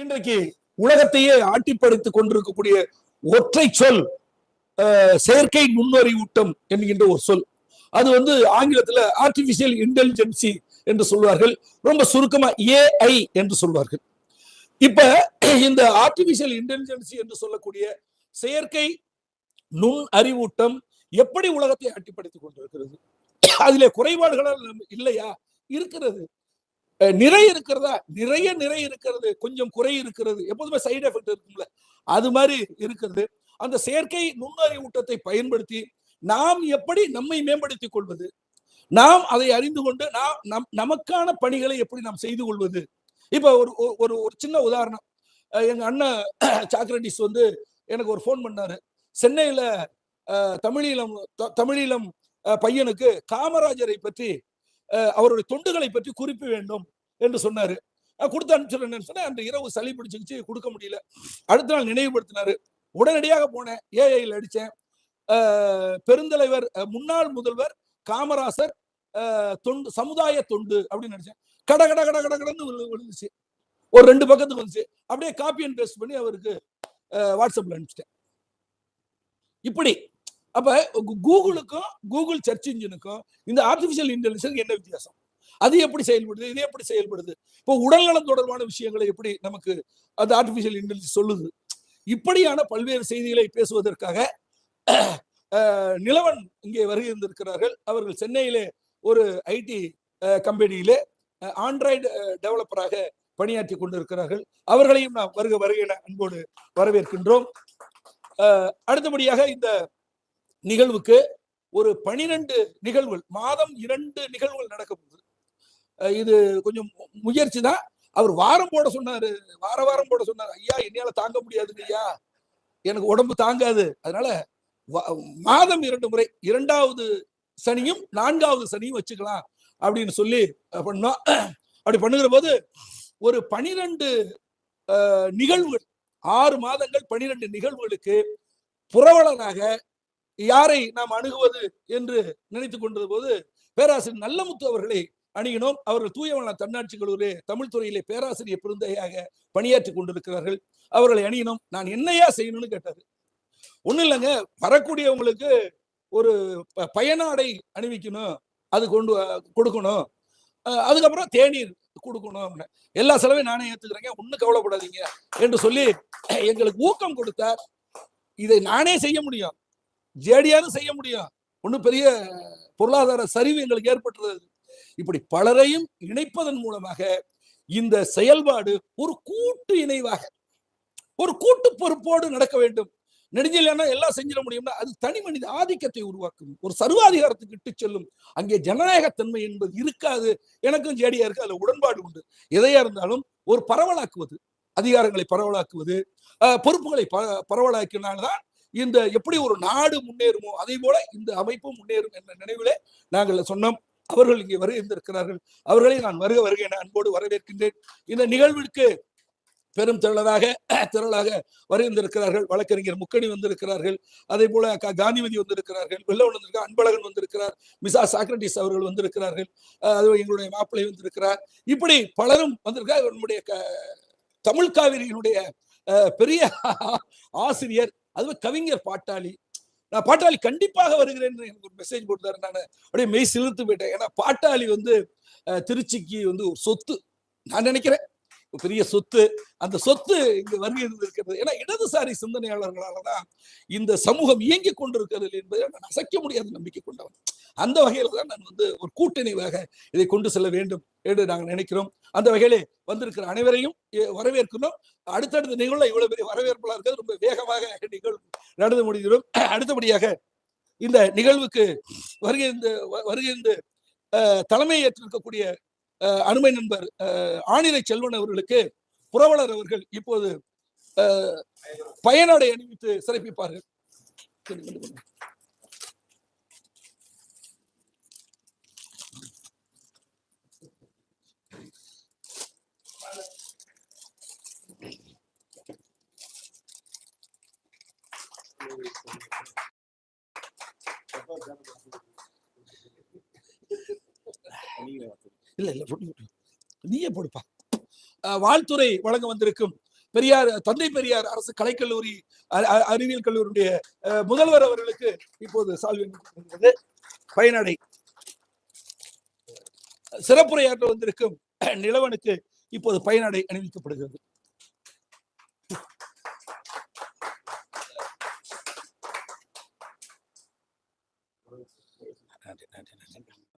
இன்றைக்கு உலகத்தையே ஆட்டிப்படுத்திக் கொண்டிருக்கக்கூடிய ஒற்றை சொல் செயற்கை நுண்ணறிவூட்டம் என்கின்ற ஒரு சொல். அது வந்து ஆங்கிலத்துல ஆர்டிபிஷியல் இன்டெலிஜென்சி என்று சொல்வார்கள். ரொம்ப சுருக்கமா ஏஐ என்று சொல்வார்கள். இப்ப இந்த ஆர்டிபிஷியல் இன்டெலிஜென்சி என்று சொல்லக்கூடிய செயற்கை நுண் அறிவூட்டம் எப்படி உலகத்தை அட்டிப்படுத்திக் கொண்டிருக்கிறது? அதிலே குறைபாடுகள் இல்லையா? இருக்கிறது. நிறை இருக்கிறதா? நிறைய நிறை இருக்கிறது கொஞ்சம் குறை இருக்கிறது. எப்போதுமே சைடு எஃபெக்ட் இருக்கும்ல. அது மாதிரி இருக்கிறது அந்த செயற்கை நுண்ணறிவூட்டத்தை பயன்படுத்தி நாம் எப்படி நம்மை மேம்படுத்திக் கொள்வது? நாம் அதை அறிந்து கொண்டு நாம் நம் நமக்கான பணிகளை எப்படி நாம் செய்து கொள்வது? இப்ப ஒரு ஒரு- ஒரு ஒரு சின்ன உதாரணம். அஹ் எங்க அண்ணன் சாக்ரட்டிஸ் வந்து எனக்கு ஒரு ஃபோன் பண்ணாரு. சென்னையில தமிழீழம் த- தமிழீழம் அஹ், பையனுக்கு காமராஜரை பற்றி அவருடைய தொண்டுகளை பற்றி குறிப்பு வேண்டும் என்று சொன்னாரு. கொடுத்து அனுப்பிச்சிருந்தேன்னு சொன்னேன் அந்த இரவு சளி பிடிச்சிக்கிச்சு கொடுக்க முடியல. அடுத்த நாள் நினைவுபடுத்தினாரு. உடனடியாக போனேன் ஏஐயில் அடிச்சேன் பெருந்தலைவர் அஹ், முன்னாள் முதல்வர் காமராசர் அஹ், தொண்டு சமுதாய தொண்டு அப்படின்னு நினைச்சேன். கட கட கட கட கடன்னு விழுந்துச்சு. ஒரு ரெண்டு பக்கத்துக்கு வந்துச்சு. அப்படியே காப்பி அண்ட் பேஸ்ட் பண்ணி அவருக்கு அஹ், வாட்ஸ்அப்ல அனுப்பிச்சிட்டேன். இப்படி அப்ப கூகுளுக்கும் கூகுள் சர்ச் இன்ஜினுக்கும் இந்த ஆர்டிபிஷியல் இன்டெலிஜென்ஸுக்கு என்ன வித்தியாசம்? அது எப்படி செயல்படுது? இது எப்படி செயல்படுது? இப்போ உடல்நலம் தொடர்பான விஷயங்களை எப்படி நமக்கு அந்த ஆர்டிபிஷியல் இன்டெலிஜென்ஸ் சொல்லுது? இப்படியான பல்வேறு செய்திகளை பேசுவதற்காக நிலவன் இங்கே வருகை இருந்திருக்கிறார்கள் அவர்கள் சென்னையிலே ஒரு ஐடி கம்பெனியிலே ஆண்ட்ராய்டு டெவலப்பராக பணியாற்றி கொண்டிருக்கிறார்கள். அவர்களையும் நாம் வருக வருக அன்போடு வரவேற்கின்றோம். அடுத்தபடியாக இந்த நிகழ்வுக்கு ஒரு பனிரெண்டு நிகழ்வுகள் மாதம் இரண்டு நிகழ்வுகள் நடக்க போகுது இது கொஞ்சம் முயற்சி தான். அவர் வாரம் போட சொன்னாரு. வார வாரம் போட சொன்னாரு. ஐயா என்னால தாங்க முடியாதுங்க ஐயா. எனக்கு உடம்பு தாங்காது. அதனால மாதம் இரண்டு முறை இரண்டாவது சனியும் நான்காவது சனியும் வச்சுக்கலாம் அப்படின்னு சொல்லி பண்ணோம். அப்படி பண்ணுகிற போது ஒரு பனிரெண்டு நிகழ்வுகள் ஆறு மாதங்கள் பனிரெண்டு நிகழ்வுகளுக்கு புரவலனாக யாரை நாம் அணுகுவது என்று நினைத்து கொண்டது போது பேராசிரியர் நல்லமுத்து அவர்களை அணுகினோம். அவர்கள் தூயவன தன்னாட்சி கல்லூரியிலே தமிழ் துறையிலே பேராசிரியர் பெருந்தையாக பணியாற்றி கொண்டிருக்கிறார்கள். அவர்களை அணியினோம் நான் என்னையா செய்யணும்னு கேட்டாரு. ஒண்ணும் இல்லைங்க. வரக்கூடியவங்களுக்கு ஒரு ப- பயனாடை அணிவிக்கணும். அது கொண்டு கொடுக்கணும். அதுக்கப்புறம் தேநீர் கொடுக்கணும் அப்படின்னேன். எல்லா செலவையும் நானே ஏற்றுக்கிறேங்க ஒன்றும் கவலைப்படாதீங்க என்று சொல்லி எங்களுக்கு ஊக்கம் கொடுத்தார். இதை நானே செய்ய முடியும். ஜேடியாரும் செய்ய முடியும். ஒன்றும் பெரிய பொருளாதார சரிவு எங்களுக்கு ஏற்பட்டுறது இப்படி பலரையும் இணைப்பதன் மூலமாக இந்த செயல்பாடு ஒரு கூட்டு இணைவாக ஒரு கூட்டு பொறுப்போடு நடக்க வேண்டும். நெடுஞ்சிலன்னா எல்லாம் செஞ்சிட முடியும்னா அது தனி மனித ஆதிக்கத்தை உருவாக்கும். ஒரு சர்வாதிகாரத்துக்கு இட்டு செல்லும். அங்கே ஜனநாயகத்தன்மை என்பது இருக்காது. எனக்கும் ஜேடியா இருக்கு அதுல உடன்பாடு உண்டு. எதையா இருந்தாலும் ஒரு பரவலாக்குவது அதிகாரங்களை பரவலாக்குவது பொறுப்புகளை ப- பரவலாக்கினால்தான் இந்த எப்படி ஒரு நாடு முன்னேறுமோ அதே போல இந்த அமைப்பும் முன்னேறும் என்ற நினைவிலே நாங்கள் சொன்னோம். அவர்கள் இங்கே வருகை இருந்திருக்கிறார்கள் அவர்களை நான் வருக வருக என அன்போடு வரவேற்கின்றேன். இந்த நிகழ்விற்கு பெரும் திரளாக திரளாக வருகின்றிருக்கிறார்கள் வழக்கறிஞர் முக்கணி வந்திருக்கிறார்கள். அதே போல காந்திமதி வந்திருக்கிறார்கள். வெள்ளவன் வந்திருக்கார் அன்பழகன் வந்திருக்கிறார் மிசா சாக்ரட்டிஸ் அவர்கள் வந்திருக்கிறார்கள். அஹ் அது எங்களுடைய மாப்பிள்ளை வந்திருக்கிறார். இப்படி பலரும் வந்திருக்கார் நம்முடைய க- தமிழ் காவிரியினுடைய அஹ், பெரிய ஆசிரியர் அதுவே கவிஞர் பாட்டாளி. நான் பாட்டாளி கண்டிப்பாக வருகிறேன் எனக்கு ஒரு மெசேஜ் போட்டாரு நான் அப்படியே மெய் சிலிர்த்து போயிட்டேன். ஏன்னா பாட்டாளி வந்து அஹ், திருச்சிக்கு வந்து ஒரு சொத்து. நான் நினைக்கிறேன். ஒரு பெரிய சொத்து. அந்த சொத்து இங்கு வருகை இருக்கிறது ஏன்னா இடதுசாரி சிந்தனையாளர்களால தான் இந்த சமூகம் இயங்கிக் கொண்டிருக்கிறது என்பதை நான் அசைக்க முடியாத நம்பிக்கை கொண்டவன். அந்த வகையில் தான் நான் வந்து ஒரு கூட்டணிவாக இதை கொண்டு செல்ல வேண்டும் என்று நாங்கள் நினைக்கிறோம். அந்த வகையிலே வந்திருக்கிற அனைவரையும் வரவேற்கிறோம். வரவேற்கணும் அடுத்தடுத்த நிகழ்வு இவ்வளவு பெரிய வரவேற்புலாம் இருக்கிறது. ரொம்ப வேகமாக நிகழ்வு நடந்து முடிகிறோம் அடுத்தபடியாக இந்த நிகழ்வுக்கு வருகை வருகின்ற வருகை தலைமை ஏற்றிருக்கக்கூடிய அஹ், அருமை நண்பர் அஹ், ஆணிரை செல்வன் அவர்களுக்கு புரவலர் அவர்கள் இப்போது அஹ், அணிவித்து சிறப்பிப்பார்கள். இல்ல இல்ல நீயே போடுப்பா. வாழ்த்துறை வழங்க வந்திருக்கும் பெரியார் தந்தை பெரியார் அரசு கலைக்கல்லூரி அ- அறிவியல் கல்லூரியுடைய அஹ், முதல்வர் அவர்களுக்கு இப்போது சால்வை பயனடை. சிறப்புரையாற்ற வந்திருக்கும் நிலவனுக்கு இப்போது பயனடை அணிவிக்கப்படுகிறது. 哎对哎对对对